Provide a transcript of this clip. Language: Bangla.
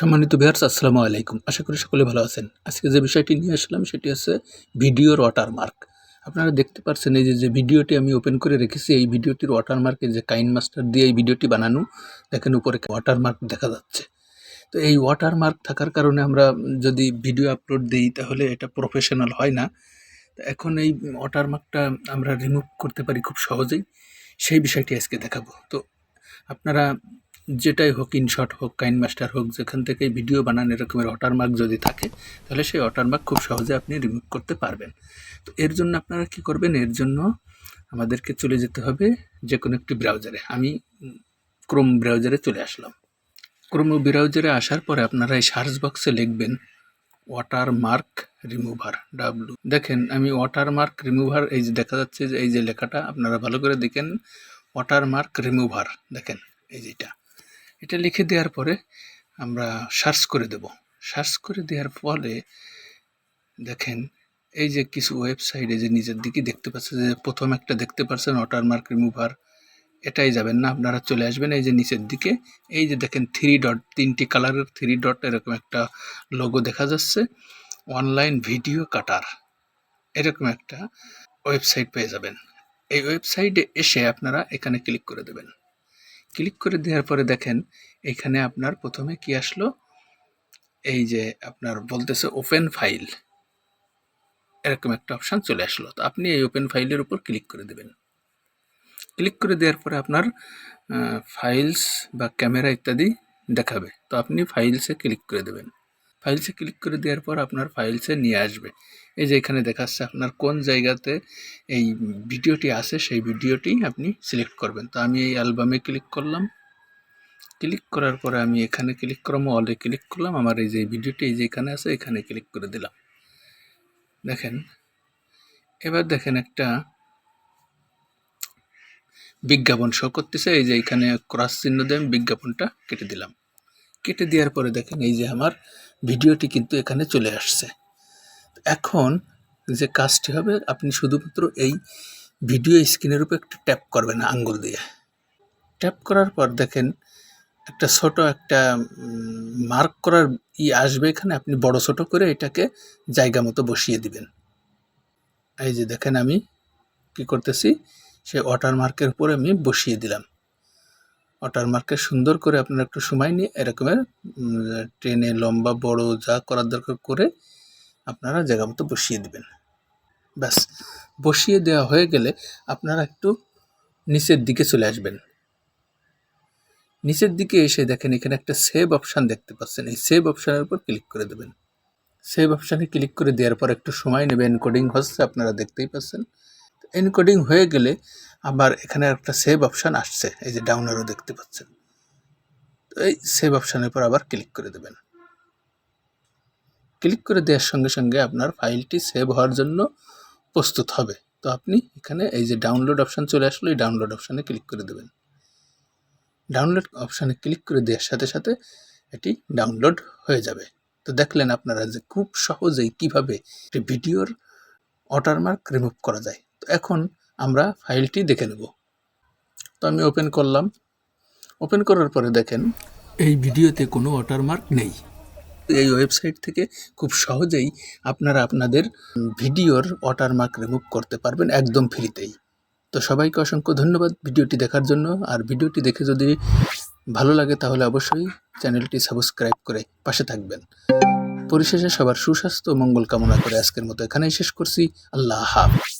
সম্মানিত বিহার্স আসসালামু আলাইকুম। আশা করি সকলে ভালো আছেন। আজকে যে বিষয়টি নিয়ে আসলাম, সেটি হচ্ছে ভিডিওর ওয়াটারমার্ক আপনারা দেখতে পাচ্ছেন এই যে ভিডিওটি আমি ওপেন করে রেখেছি, এই ভিডিওটির ওয়াটারমার্কে যে কাইন মাস্টার দিয়ে এই ভিডিওটি বানানো, দেখেন উপরে ওয়াটারমার্ক দেখা যাচ্ছে। তো এই ওয়াটারমার্ক থাকার কারণে আমরা যদি ভিডিও আপলোড দিই, তাহলে এটা প্রফেশনাল হয় না। এখন এই ওয়াটারমার্কটা আমরা রিমুভ করতে পারি খুব সহজেই। সেই বিষয়টি আজকে দেখাবো। তো আপনারা যেটাই হোক ইনশট হোক, কাইন মাস্টার হোক, যেখান থেকে ভিডিও বানান এরকমের ওয়াটারমার্ক যদি থাকে, তাহলে সেই ওয়াটারমার্ক খুব সহজে আপনি রিমুভ করতে পারবেন। তো এর জন্য আপনারা কি করবেন? এর জন্য আমাদেরকে চলে যেতে হবে যে কোনো একটি ব্রাউজারে আমি ক্রোম ব্রাউজারে চলে আসলাম। ক্রোম ব্রাউজারে আসার পরে আপনারা এই সার্চ বক্সে লিখবেন ওয়াটারমার্ক রিমুভার ডাব্লু দেখেন, আমি ওয়াটারমার্ক রিমুভার এই যে দেখা যাচ্ছে যে এই যে লেখাটা, আপনারা ভালো করে দেখেন ওয়াটারমার্ক রিমুভার দেখেন, এই যেটা এটা লিখে দেওয়ার পরে আমরা সার্চ করে দেব। সার্চ করে দেওয়ার ফলে দেখেন, এই যে কিছু ওয়েবসাইটে যে নিজের দিকে দেখতে পাচ্ছেন যে প্রথম একটা দেখতে পাচ্ছেন ওয়াটারমার্ক রিমুভার এটাই যাবেন না, আপনারা চলে আসবেন এই যে নিচের দিকে। এই যে দেখেন থ্রি ডট তিনটি কালারের থ্রি ডট এরকম একটা লোগো দেখা যাচ্ছে। অনলাইন ভিডিও কাটার এরকম একটা ওয়েবসাইট পেয়ে যাবেন। এই ওয়েবসাইটে এসে আপনারা এখানে ক্লিক করে দেবেন। ক্লিক করে দেওয়ার পরে দেখেন, এখানে আপনার প্রথমে কি আসলো? এই যে আপনার বলতেছে ওপেন ফাইল এরকম একটা অপশান চলে আসলো। তো আপনি এই ওপেন ফাইলের উপর ক্লিক করে দেবেন। ক্লিক করে দেওয়ার পরে আপনার ফাইলস বা ক্যামেরা ইত্যাদি দেখাবে। তো আপনি ফাইলসে ক্লিক করে দেবেন। ফাইলসে ক্লিক করে দেওয়ার পর আপনার ফাইলসে নিয়ে আসবে। এই যে এখানে দেখাচ্ছে আপনার কোন জায়গাতে এই ভিডিওটি আছে, সেই ভিডিওটি আপনি সিলেক্ট করবেন। তো আমি এই অ্যালবামে ক্লিক করলাম। ক্লিক করার পরে আমি এখানে ক্লিক করলাম অলে ক্লিক করলাম। আমার এই যে ভিডিওটি এই যে এখানে আছে, এখানে ক্লিক করে দিলাম। দেখেন, এবার দেখেন একটা বিজ্ঞাপন শো করতেছে। এই যে এখানে ক্রস চিহ্ন দিয়ে আমি বিজ্ঞাপনটা কেটে দিলাম। কেটে দেওয়ার পরে দেখেন এই যে আমার ভিডিওটি কিন্তু এখানে চলে আসছে। এখন যে কাজটি হবে, আপনি শুধুমাত্র এই ভিডিও স্ক্রিনের উপর একটু ট্যাপ করবেন আঙ্গুল দিয়ে। ট্যাপ করার পর দেখেন, একটা ছোট একটা মার্ক করার ই আসবে এখানে, আপনি বড় ছোট করে এটাকে জায়গা মতো বসিয়ে দিবেন। এই যে দেখেন আমি কি করতেছি সে ওয়াটার মার্কের উপরে আমি বসিয়ে দিলাম। ওয়াটার মার্কে সুন্দর করে আপনারা একটু সময় নিয়ে এরকমের ট্রেনে লম্বা, বড় যা করার দরকার করে আপনারা জায়গা মতো বসিয়ে দেবেন। ব্যাস, বসিয়ে দেওয়া হয়ে গেলে আপনারা একটু নিচের দিকে চলে আসবেন। নিচের দিকে এসে দেখেন এখানে একটা সেভ অপশান দেখতে পাচ্ছেন। এই সেভ অপশানের উপর ক্লিক করে দেবেন। সেভ অপশানে ক্লিক করে দেওয়ার পর একটু সময় নেবে। এনকোডিং হচ্ছে, আপনারা দেখতেই পাচ্ছেন। এনকোডিং হয়ে গেলে আবার এখানে একটা সেভ অপশান আসছে, এই যে ডাউনেরও দেখতে পাচ্ছেন। তো এই সেভ অপশানের পর আবার ক্লিক করে দেবেন। ক্লিক করে দেওয়ার সঙ্গে সঙ্গে আপনার ফাইলটি সেভ হওয়ার জন্য প্রস্তুত হবে। তো আপনি এখানে এই যে ডাউনলোড অপশান চলে আসলো, এই ডাউনলোড অপশানে ক্লিক করে দেবেন। ডাউনলোড অপশানে ক্লিক করে দেওয়ার সাথে সাথে এটি ডাউনলোড হয়ে যাবে। তো দেখলেন আপনারা যে খুব সহজেই কীভাবে একটি ভিডিওর ওয়াটারমার্ক রিমুভ করা যায়। তো এখন আমরা ফাইলটি দেখে নেব। তো আমি ওপেন করলাম। ওপেন করার পরে দেখেন, এই ভিডিওতে কোনো ওয়াটারমার্ক নেই। এই ওয়েবসাইট থেকে খুব সহজেই আপনারা আপনাদের ভিডিওর ওয়াটারমার্ক রিমুভ করতে পারবেন একদম ফ্রিতেই। তো সবাইকে অসংখ্য ধন্যবাদ ভিডিওটি দেখার জন্য। আর ভিডিওটি দেখে যদি ভালো লাগে তাহলে অবশ্যই চ্যানেলটি সাবস্ক্রাইব করে পাশে থাকবেন। পরিশেষে সবার সুস্বাস্থ্য মঙ্গল কামনা করে আজকের মতো এখানেই শেষ করছি। আল্লাহ হাফিজ।